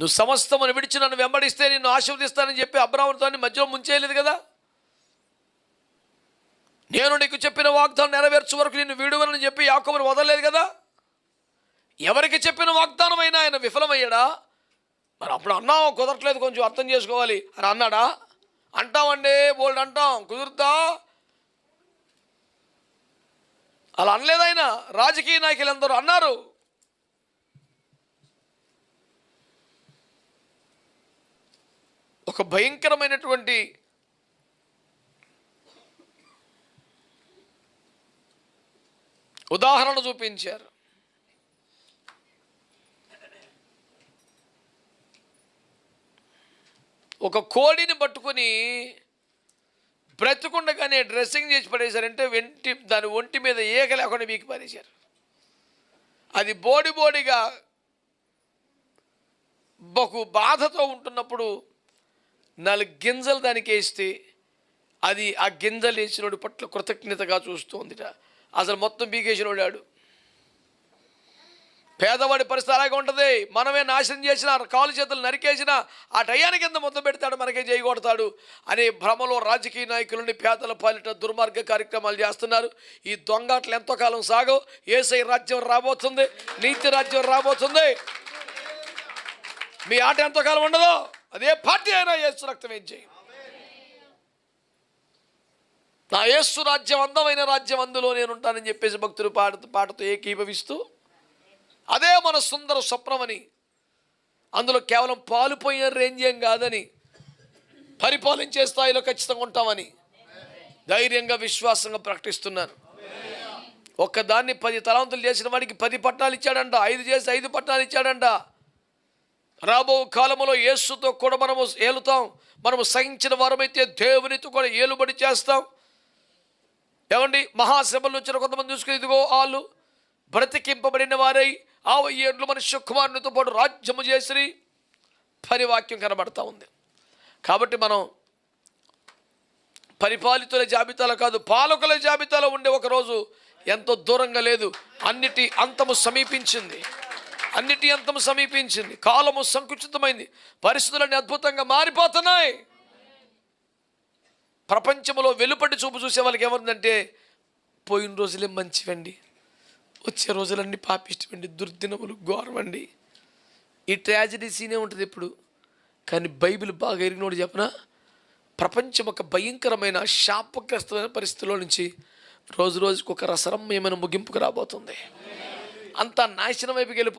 నువ్వు సమస్తమును విడిచి నన్ను వెంబడిస్తే నిన్ను ఆశీర్వదిస్తానని చెప్పి అబ్రాహ్మణతో మధ్యలో ముంచేయలేదు కదా? నేను నీకు చెప్పిన వాగ్దానం నెరవేర్చు వరకు నిన్ను వీడువనని చెప్పి యాకోబుని వదలలేదు కదా? ఎవరికి చెప్పిన వాగ్దానం అయినా ఆయన విఫలమయ్యాడా? మరి అప్పుడు అన్నాం కుదరట్లేదు కొంచెం అర్థం చేసుకోవాలి. అని అన్నాడా? అంటామండి బోల్డ్ అంటాం. కుదురుతా అలా అనలేదు ఆయన? రాజకీయ నాయకులు అందరూ అన్నారు. ఒక భయంకరమైనటువంటి ఉదాహరణ చూపించారు. ఒక కోడిని పట్టుకొని బ్రతుకుండగానే డ్రెస్సింగ్ చేసి పడేశారంటే వెంటి దాని ఒంటి మీద ఏక లేకుండా మీకు పడేశారు అది బోడి బోడిగా బహు బాధతో ఉంటున్నప్పుడు నాలుగు గింజలు దానికి వేస్తే అది ఆ గింజలు వేసినోడి పట్ల కృతజ్ఞతగా చూస్తోందిట. అసలు మొత్తం బీకేసినోడు పేదవాడి పరిస్థితి అలాగే ఉంటుంది. మనమే నాశనం చేసిన కాలు చేతులు నరికేసిన ఆ టయానికి కింద మొత్తం పెడతాడు మనకే చేయగొడతాడు అనే భ్రమలో రాజకీయ నాయకులని పేదల పాలిట దుర్మార్గ కార్యక్రమాలు చేస్తున్నారు. ఈ దొంగాట్లు ఎంతో కాలం సాగవు. ఏసై రాజ్యం రాబోతుంది. నీతి రాజ్యం రాబోతుంది. మీ ఆట ఎంతకాలం ఉండదు. అదే పార్టీ అయినా యేసు రక్తం ఏం చేయి? నా యేసు రాజ్యం అందమైన రాజ్యం అందులో నేను ఉంటానని చెప్పేసి భక్తులు పాడుతూ పాటతో ఏకీభవిస్తూ అదే మన సుందర స్వప్నమని అందులో కేవలం పాలుపోయిన రేంజ్యం కాదని పరిపాలించే స్థాయిలో ఖచ్చితంగా ఉంటామని ధైర్యంగా విశ్వాసంగా ప్రకటిస్తున్నాను. ఒక్కదాన్ని పది తలాంతులు చేసిన వాడికి పది పట్టాలు ఇచ్చాడంట ఐదు చేసి ఐదు పట్టాలు ఇచ్చాడంట. రాబో కాలంలో యేసుతో కూడా మనము ఏలుతాం. మనము సహించిన వారమైతే దేవునితో కూడా ఏలుబడి చేస్తాం. ఏమండి? మహాసభలు వచ్చిన కొంతమంది చూసుకుని ఇదిగో వాళ్ళు బ్రతికింపబడిన వారై ఆవై ఏళ్ళు మనుష్య కుమారునితో పాటు రాజ్యము చేసి పరివాక్యం కనబడతా ఉంది. కాబట్టి మనం పరిపాలితుల జాబితాలో కాదు పాలకుల జాబితాలో ఉండే ఒకరోజు ఎంతో దూరంగా లేదు. అన్నిటి అంతము సమీపించింది. అన్నిటి అంతం సమీపించింది. కాలము సంకుచితమైంది. పరిస్థితులన్నీ అద్భుతంగా మారిపోతున్నాయి. ప్రపంచంలో వెలుపటి చూపు చూసే వాళ్ళకి ఏముందంటే పోయిన రోజులే మంచివండి. వచ్చే రోజులన్నీ పాపిష్టమండి దుర్దినములు ఘోరమండి. ఈ ట్రాజడీ సీనే ఉంటుంది ఇప్పుడు కానీ బైబిల్ బాగా ఎరిగినోడు చెప్పిన? ప్రపంచం ఒక భయంకరమైన శాపగ్రస్తమైన పరిస్థితిలో నుంచి రోజు రోజుకు ఒక రసరమ్యమైన ముగింపుకు రాబోతుంది. అంతా నాశనం వైపుకి వెళ్ళి